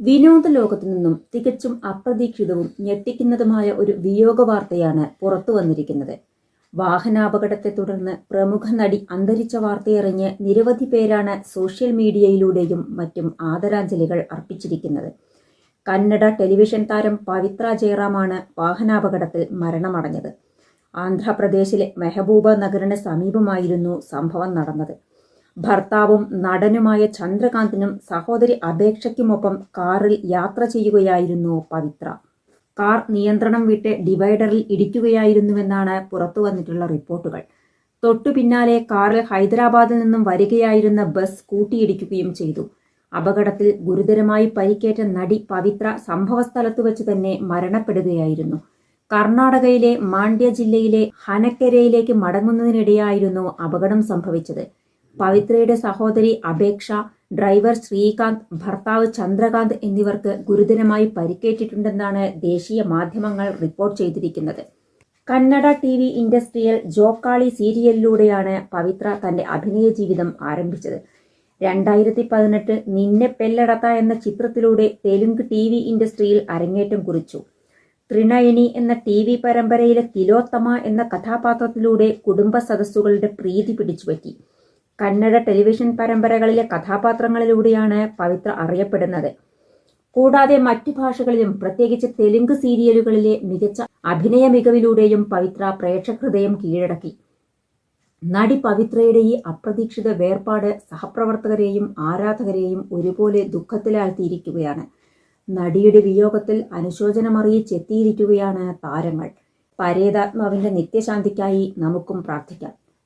വിനോദ ലോകത്തു നിന്നും തികച്ചും അപ്രതീക്ഷിതവും ഞെട്ടിക്കുന്നതുമായ ഒരു വിയോഗ വാർത്തയാണ് പുറത്തു വന്നിരിക്കുന്നത്. വാഹനാപകടത്തെ തുടർന്ന് പ്രമുഖ നടി അന്തരിച്ച വാർത്തയറിഞ്ഞ് നിരവധി പേരാണ് സോഷ്യൽ മീഡിയയിലൂടെയും മറ്റും ആദരാഞ്ജലികൾ അർപ്പിച്ചിരിക്കുന്നത്. കന്നഡ ടെലിവിഷൻ താരം പവിത്ര ജയറാമാണ് വാഹനാപകടത്തിൽ മരണമടഞ്ഞത്. ആന്ധ്രാപ്രദേശിലെ മെഹബൂബ നഗറിന് സമീപമായിരുന്നു സംഭവം നടന്നത്. ഭർത്താവും നടനുമായ ചന്ദ്രകാന്തിനും സഹോദരി അപേക്ഷയ്ക്കുമൊപ്പം കാറിൽ യാത്ര ചെയ്യുകയായിരുന്നു പവിത്ര. കാർ നിയന്ത്രണം വിട്ട് ഡിവൈഡറിൽ ഇടിക്കുകയായിരുന്നുവെന്നാണ് പുറത്തു വന്നിട്ടുള്ള റിപ്പോർട്ടുകൾ. തൊട്ടു പിന്നാലെ കാറിൽ ഹൈദരാബാദിൽ നിന്നും വരികയായിരുന്ന ബസ് കൂട്ടിയിടിക്കുകയും ചെയ്തു. അപകടത്തിൽ ഗുരുതരമായി പരിക്കേറ്റ നടി പവിത്ര സംഭവസ്ഥലത്തു വെച്ച് തന്നെ മരണപ്പെടുകയായിരുന്നു. കർണാടകയിലെ മാണ്ഡ്യ ജില്ലയിലെ ഹനക്കരയിലേക്ക് മടങ്ങുന്നതിനിടെയായിരുന്നു അപകടം സംഭവിച്ചത്. പവിത്രയുടെ സഹോദരി അപേക്ഷ ഡ്രൈവർ ശ്രീകാന്ത് ഭർത്താവ് ചന്ദ്രകാന്ത് എന്നിവർക്ക് ഗുരുതരമായി പരിക്കേറ്റിട്ടുണ്ടെന്നാണ് ദേശീയ മാധ്യമങ്ങൾ റിപ്പോർട്ട് ചെയ്തിരിക്കുന്നത്. കന്നഡ ടി വി ഇൻഡസ്ട്രിയൽ ജോക്കാളി സീരിയലിലൂടെയാണ് പവിത്ര തന്റെ അഭിനയ ജീവിതം ആരംഭിച്ചത്. രണ്ടായിരത്തി പതിനെട്ട് നിന്നെ പെല്ലടത്ത എന്ന ചിത്രത്തിലൂടെ തെലുങ്ക് ടി വി ഇൻഡസ്ട്രിയിൽ അരങ്ങേറ്റം കുറിച്ചു. ത്രിനയനി എന്ന ടി വി പരമ്പരയിലെ തിലോത്തമ എന്ന കഥാപാത്രത്തിലൂടെ കുടുംബ സദസ്സുകളുടെ പ്രീതി പിടിച്ചുപറ്റി. കന്നഡ ടെലിവിഷൻ പരമ്പരകളിലെ കഥാപാത്രങ്ങളിലൂടെയാണ് പവിത്ര അറിയപ്പെടുന്നത്. കൂടാതെ മറ്റു ഭാഷകളിലും പ്രത്യേകിച്ച് തെലുങ്ക് സീരിയലുകളിലെ മികച്ച അഭിനയ മികവിലൂടെയും പവിത്ര പ്രേക്ഷകഹൃദയം കീഴടക്കി. നടി പവിത്രയുടെ ഈ അപ്രതീക്ഷിത വേർപാട് സഹപ്രവർത്തകരെയും ആരാധകരെയും ഒരുപോലെ ദുഃഖത്തിലാഴ്ത്തിയിരിക്കുകയാണ്. നടിയുടെ വിയോഗത്തിൽ അനുശോചനമറിയിച്ചെത്തിയിരിക്കുകയാണ് താരങ്ങൾ. പരേതാത്മാവിന്റെ നിത്യശാന്തിക്കായി നമുക്കും പ്രാർത്ഥിക്കാം.